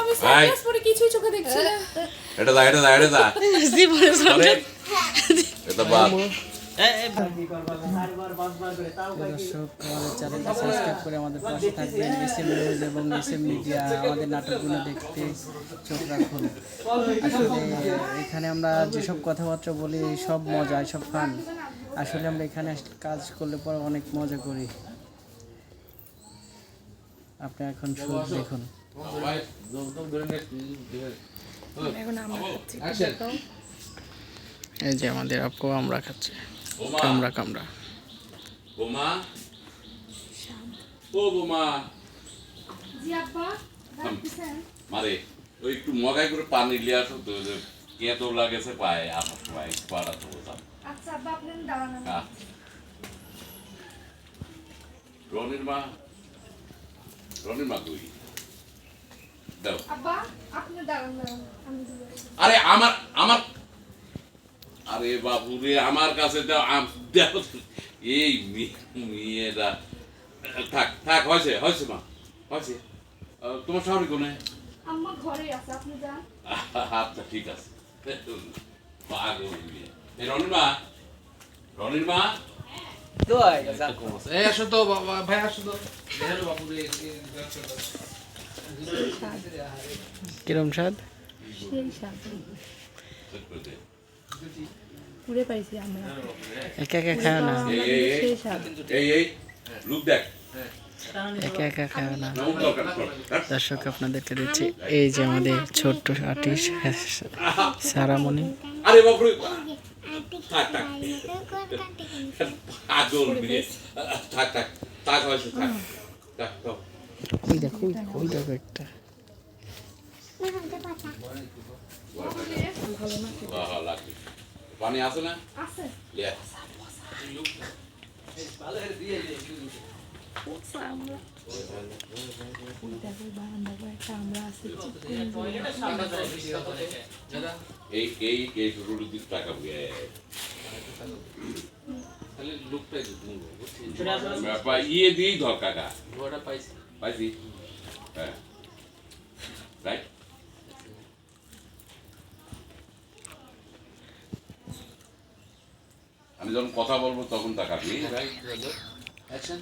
আমি সানগ্লাস পরে কিছুই চোখে দেখছি না। এটা দা এটা দা এটা দা। আরে এটা বাপ আমাদের চ্যানেলটা সাবস্ক্রাইব করে আমাদের পাশে থাকবেন। এস নিউজ এবং এস মিডিয়া আমাদের নাটকগুলো দেখতে চোখ রাখুন। আসলে এখানে আমরা যেসব কথাবার্তা বলি সব মজা সব ফান আসলে আমরা এখানে কাজ করলে পরে অনেক মজা করি। আপনি এখন দেখুন। এই যে আমাদের আপু আমরা খাচ্ছে। কামড়া কামড়া। বোমা। ও বোমা। জি মারে ওই একটু মগাই করে পানি লিয়ে আসো তো যে কেঁতো লাগেছে পায়ে আমার সময় পাড়া তো বোঝাম আচ্ছা আব্বা আপনি দাঁড়ান রনির মা। রনির মা কই? দাও। আব্বা আপনি দাঁড়ান দাঁড়ান আমি আরে আমার আমার আরে বাবু রে আমার কাছে দাও আম- দেখো এই মেয়ে- মেয়েরা থাক থাক হয়েছে হয়েছে মা হয়েছে। তোমার শহরে কোনে? আম্মা ঘরে আছে আপনি যান। আচ্ছা ঠিক আছে। পাগল মেয়ে। এই রনির মা রনির মা। Eh, আসো তো ভাই আসো তো। দেখো বাবু রে কিরম স্বাদ? সেই স্বাদ। পুরে পাইছি আমরা। একা একা খাও না? সেই স্বাদ। এই এই লুক দেখ। একা একা খাও না? কাট দর্শক আপনাদেরকে দিচ্ছি এই যে আমাদের ছোট্ট আর্টিস্ট সারামণি। আরে বাবু থাক থাক পাগল থাক থাক থাক হয়েছে থাক থাক থাক। ওই দেখো ওই দেখো ওই দেখো একটা। পানি আছে না? এই এই এই রুটি টাকা বুয়ে ব্যাপার ইয়ে দিয়েই ধর কাকা। ঘোড়া পাইছি। পাইছি হ্যাঁ রাইট আমি যখন কথা বলব তখন তাকাবি। Right action